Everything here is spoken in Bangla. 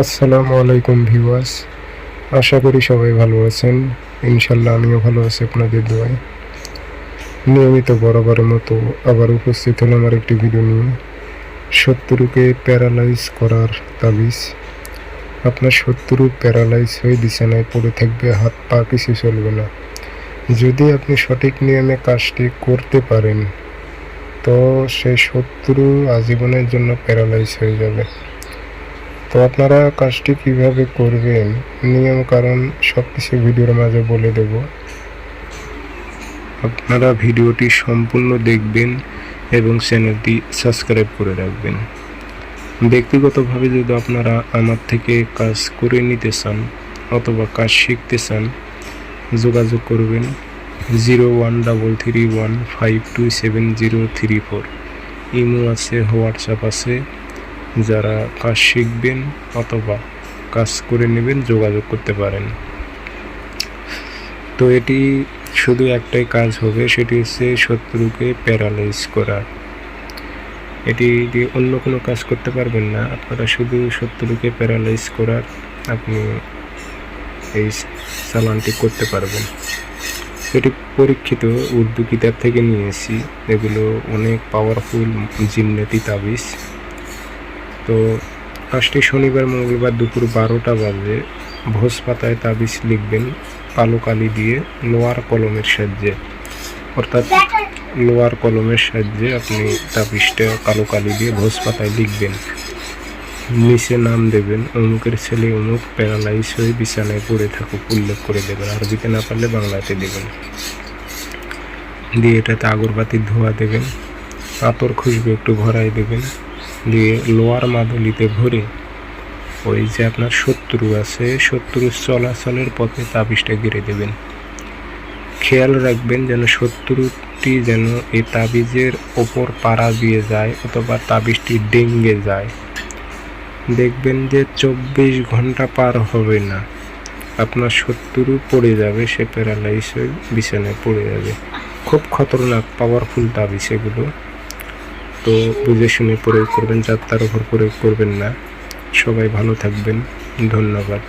আসসালামু আলাইকুম ভিউয়ার্স। আশা করি সবাই ভালো আছেন। ইনশাল্লাহ আমিও ভালো আছি আপনাদের দোয়ায়। নিয়মিত বরাবরের মতো আবার উপস্থিত হলাম আমার একটি ভিডিও নিয়ে। শত্রুকে প্যারালাইজ করার তাবিজ। আপনার শত্রু প্যারালাইজ হয়ে বিছানায় পড়ে থাকবে, হাত পা কিছু চলবে না। যদি আপনি সঠিক নিয়মে কাজটি করতে পারেন, তো সেই শত্রু আজীবনের জন্য প্যারালাইজ হয়ে যাবে। তো আপনারা কাজটি কীভাবে করবেন? নিয়ম কারণ সব কিছু ভিডিওর মাঝে বলে দেব। আপনারা ভিডিওটি সম্পূর্ণ দেখবেন এবং চ্যানেলটি সাবস্ক্রাইব করে রাখবেন। ব্যক্তিগতভাবে যদি আপনারা আমার থেকে কাজ করে নিতে চান অথবা কাজ শিখতে চান, যোগাযোগ করবেন zero one double three one five two seven zero three four. Imo আছে, হোয়াটসঅ্যাপ আছে। যারা কাজ শিখবেন অথবা কাজ করে নেবেন, যোগাযোগ করতে পারেন। তো এটি শুধু একটাই কাজ হবে, সেটি হচ্ছে শত্রুকে প্যারালাইজ করা। এটি দিয়ে অন্য কোনো কাজ করতে পারবেন না, আপনারা শুধু শত্রুকে প্যারালাইজ করার আপনি এই চালানটি করতে পারবেন। এটি পরীক্ষিত উর্দু কিতাব থেকে নিয়েছি এগুলো অনেক পাওয়ারফুল জিন্নতি তাবিজ। তো কাজটি শনিবার, মঙ্গলবার দুপুর বারোটা বাজে। ভোজ পাতায় তাবিজ লিখবেন কালো কালি দিয়ে লোয়ার কলমের সাহায্যে। অর্থাৎ লোয়ার কলমের সাহায্যে আপনি তাবিজটা কালো কালি দিয়ে ভোজ পাতায় লিখবেন। নিচে নাম দেবেন, অমুকের ছেলে অমুক প্যারালাইজ হয়ে বিছানায় পড়ে থাকুক, উল্লেখ করে দেবেন। আরবিতে না পারলে বাংলাতে দেবেন। দিয়ে এটাতে আগরবাতি ধোয়া দেবেন। আতর খুশবু একটু ভরাই দেবেন। দিয়ে লোয়ার মাদুলিতে ভরে ওই যে আপনার শত্রু আছে শত্রুর চলাচলের পথে তাবিজটা গেড়ে দেবেন। খেয়াল রাখবেন যেন শত্রুটি যেন এই তাবিজের ওপর পাড়া দিয়ে যায় অথবা তাবিজটি ডেঙ্গে যায়। দেখবেন যে চব্বিশ ঘণ্টা পার হবে না। আপনার শত্রু পড়ে যাবে, সে প্যারালাইজ হয়ে বিছানায় পড়ে যাবে। খুব খতরনাক পাওয়ারফুল তাবিজ এগুলো। তো বুঝে শুনে প্রয়োগ করবেন যাত্রার ওপর প্রয়োগ করবেন না। সবাই ভালো থাকবেন। ধন্যবাদ।